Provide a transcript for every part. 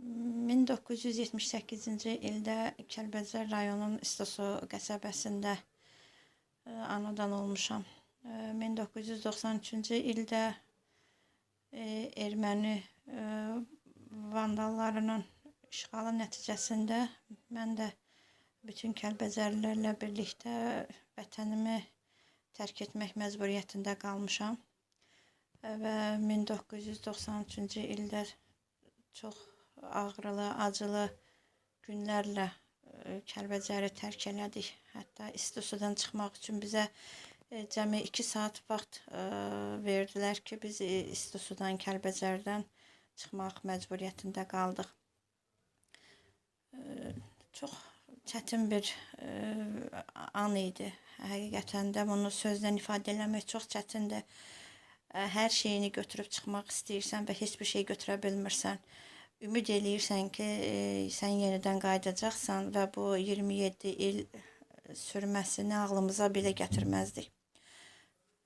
1978-ci ildə Kəlbəcər rayonunun İstosu qəsəbəsində e, anadan olmuşam. E, 1993-cü ildə e, erməni e, vandallarının işğalı nəticəsində mən də bütün Kəlbəcərlilərlə birlikdə vətənimi tərk etmək məcburiyyətində qalmışam. E, Və 1993-cü ildə çox ağrılı, acılı günlərlə e, Kəlbəcəri tərk elədik. Hətta isti çıxmaq üçün bizə e, cəmi 2 saat vaxt e, verdilər ki, biz isti sudan Kəlbəcərdən çıxmaq məcburiyyətində qaldıq. Çox çətin bir an idi. Həqiqətən də bunu sözlə ifadə eləmək çox çətindir. Hər şeyini götürüb çıxmaq istəyirsən və heç bir şey götürə bilmirsən. Ümid eləyirsən ki, e, sən yenidən qayıdacaqsan və bu 27 il e, sürməsini ağlımıza belə gətirməzdik.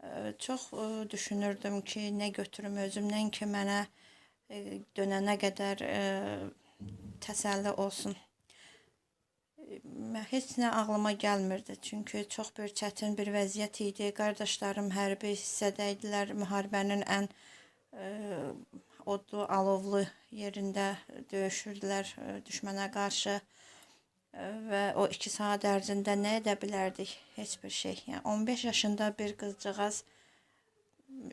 E, Çox e, düşünürdüm ki, nə götürüm özümdən ki, mənə e, dönənə qədər e, təsəlli olsun. Mən heç nə ağlıma gəlmirdi. Çünki çox bir çətin bir vəziyyət idi. Qardaşlarım hərbi hissədə idilər. Müharibənin ən e, odlu, alovlu yerində döyüşürdülər e, düşmənə qarşı. E, və o 2 saat ərzində nə edə bilərdik? Heç bir şey. Yəni 15 yaşında bir qızcığaz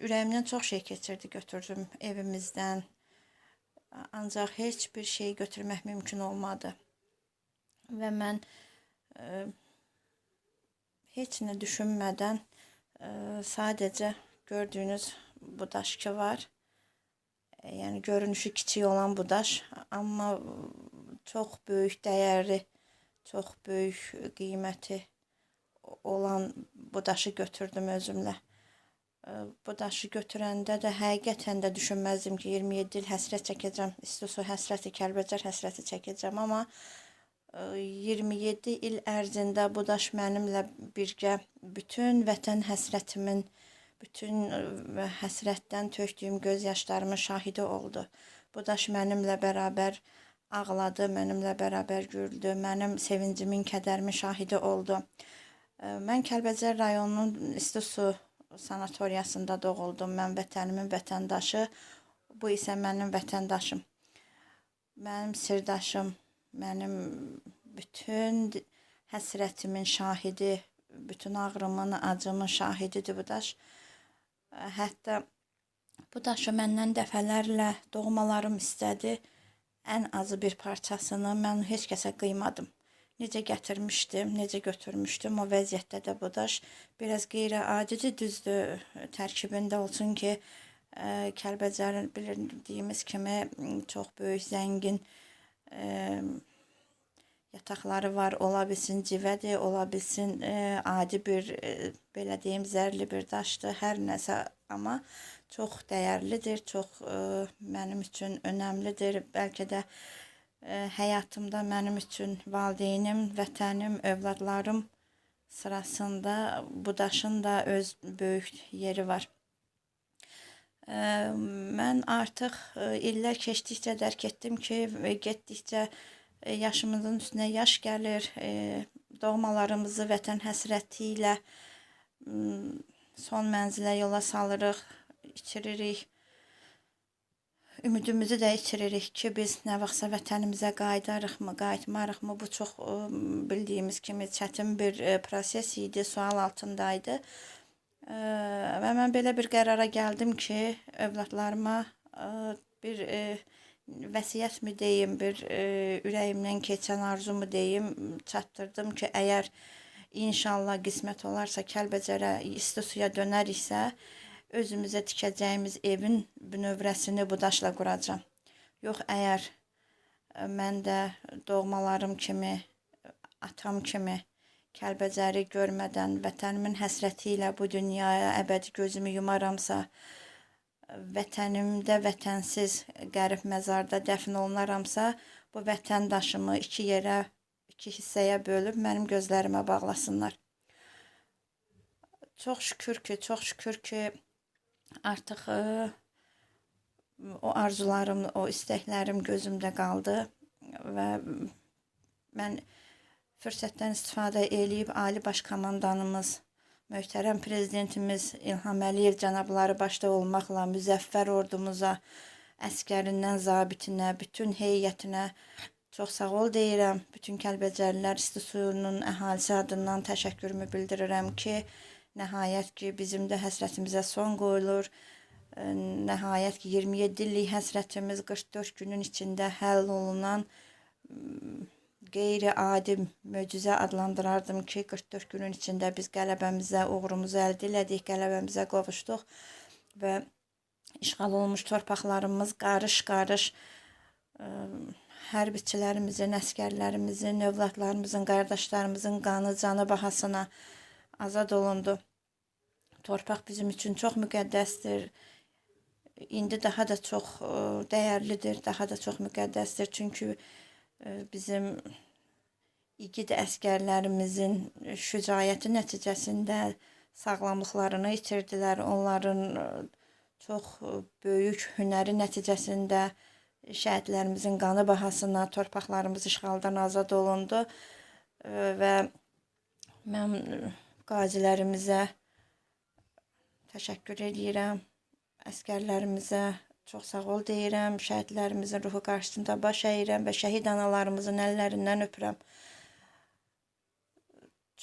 ürəyimdən çox şey keçirdi, götürdüm evimizdən. Ancaq heç bir şey götürmək mümkün olmadı. Və mən e, heç nə düşünmədən e, sadəcə gördüyünüz bu daş ki var. E, yəni görünüşü kiçik olan bu daş, amma çox böyük dəyəri, çox böyük qiyməti olan bu daşı götürdüm özümlə. E, Bu daşı götürəndə də həqiqətən də düşünməzdim ki, 27 il həsrət çəkəcəm, istisu həsrəti, Kəlbəcər həsrəti çəkəcəm, amma e, 27 il ərzində bu daş mənimlə birgə bütün vətən həsrətimin, bütün e, həsrətdən tökdüyüm göz yaşlarımın şahidi oldu. Bu daş mənimlə bərabər ağladı, mənimlə bərabər güldü, mənim sevincimin, kədərimin şahidi oldu. E, Mən Kəlbəcər rayonunun İstisu sanatoriyasında doğuldum. Mən vətənimin vətəndaşı, bu isə mənim vətəndaşım. Mənim sirdaşım, mənim bütün həsrətimin şahidi, bütün ağrımın, acımın şahididir bu daş. Hətta bu daşı məndən dəfələrlə doğmalarım istədi. Ən azı bir parçasını mən heç kəsə qıymadım. Necə gətirmişdim, necə götürmüşdüm, o vəziyyətdə də bu daş biraz qeyri-adidir, düzdür, tərkibində olsun ki, ə, Kəlbəcərin bildiyimiz kimi çox böyük, zəngin ə, yataqları var, ola bilsin civədir, ola bilsin ə, adi bir ə, belə deyim, zərli bir daşdır, hər nəsə, amma çox dəyərlidir, çox ə, mənim üçün önəmlidir. Bəlkə də ə, həyatımda mənim üçün valideynim, vətənim, övladlarım sırasında bu daşın da öz böyük yeri var. Ə, Mən artıq ə, illər keçdikcə dərk etdim ki, və getdikcə yaşımızın üstünə yaş gəlir, ə, doğmalarımızı vətən həsrəti son mənzilə yola salırıq, itiririk. Ümidimizi də itiririk ki, biz nə vaxtsa vətənimizə qayıdarıqmı, qayıtmarıqmı? Bu çox ə, bildiyimiz kimi çətin bir ə, proses idi, sual altındaydı. Ə, Və mən belə bir qərara gəldim ki, övladlarıma bir ə, vəsiyyətmi deyim, bir ə, ürəyimdən keçən arzumu deyim, çatdırdım ki, əgər inşallah qismət olarsa Kəlbəcərə, isti suya dönəriksə, özümüzə tikəcəyimiz evin bünövrəsini bu daşla quracağam. Yox, əgər ə, mən də doğmalarım kimi, atam kimi Kəlbəcəri görmədən vətənimin həsrəti ilə bu dünyaya əbədi gözümü yumaramsa, vətənimdə vətənsiz qərib məzarda dəfn olunaramsa, bu vətəndaşımı iki yerə, iki hissəyə bölüb mənim gözlərimə bağlasınlar. Çox şükür ki, çox şükür ki, artıq ə, o arzularım, o istəklərim gözümdə qaldı və mən fürsətdən istifadə eləyib Ali Baş Komandanımız, möhtərəm prezidentimiz İlham Əliyev cənabları başda olmaqla müzəffər ordumuza, əskərindən zabitinə, bütün heyətinə çox sağ ol deyirəm. Bütün Kəlbəcərlilər İstisunun əhalisi adından təşəkkürümü bildirirəm ki, nəhayət ki bizim də həsrətimizə son qoyulur. Nəhayət ki 27 illik həsrətimiz 44 günün içində həll olunan qeyri-adi möcüzə adlandırardım ki, 44 günün içində biz qələbəmizə, uğurumuzu əldə elədik, qələbəmizə qovuşduq və işğal olmuş torpaqlarımız qarış-qarış ə, hərbiçilərimizin, əskərlərimizin, övladlarımızın, qardaşlarımızın qanı, canı bahasına azad olundu. Torpaq bizim üçün çox müqəddəsdir. İndi daha da çox ə, dəyərlidir, daha da çox müqəddəsdir. Çünki bizim igid əskərlərimizin şücaəti nəticəsində sağlamlıqlarını itirdilər. Onların ə, çox böyük hünəri nəticəsində şəhidlərimizin qanı bahasına torpaqlarımız işğaldan azad olundu Ə, və mən qazilərimizə təşəkkür edirəm. Əskərlərimizə çox sağ ol deyirəm. Şəhidlərimizin ruhu qarşısında baş əyirəm və şəhid analarımızın əllərindən öpürəm.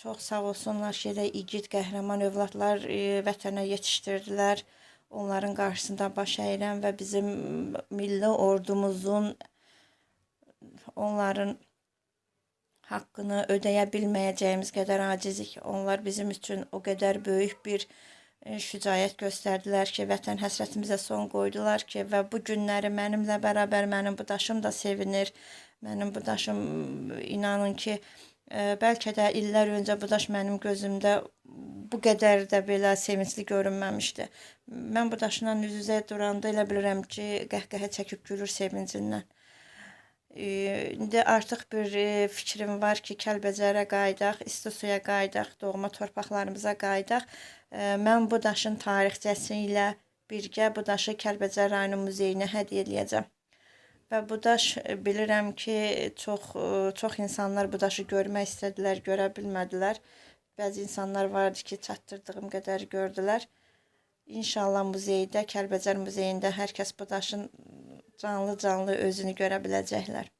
Çox sağ olsunlar ki, elə igid, qəhrəman övladlar e, vətənə yetişdirdilər. Onların qarşısında baş əyirəm və bizim milli ordumuzun onların haqqını ödəyə bilməyəcəyimiz qədər acizik. Onlar bizim üçün o qədər böyük bir şücaət göstərdilər ki, vətən həsrətimizə son qoydular ki, və bu günləri mənimlə bərabər mənim bu daşım da sevinir. Mənim bu daşım inanın ki, e, bəlkə də illər öncə bu daş mənim gözümdə bu qədər də belə sevincli görünməmişdi. Mən bu daşla üz-üzə duranda elə bilirəm ki, qəhqəhə çəkib gülür sevincindən. E, İndi artıq bir e, fikrim var ki, Kəlbəcərə qayıdaq, İstisuya qayıdaq, doğma torpaqlarımıza qayıdaq. E, Mən bu daşın tarixçəsi ilə birgə bu daşı Kəlbəcər rayonu muzeyinə hədiyyə eləyəcəm. Və bu daş e, bilirəm ki, çox e, çox insanlar bu daşı görmək istədilər, görə bilmədilər. Bəzi insanlar vardı ki, çatdırdığım qədər gördülər. İnşallah muzeydə, Kəlbəcər muzeyində hər kəs bu daşın canlı-canlı özünü görə biləcəklər.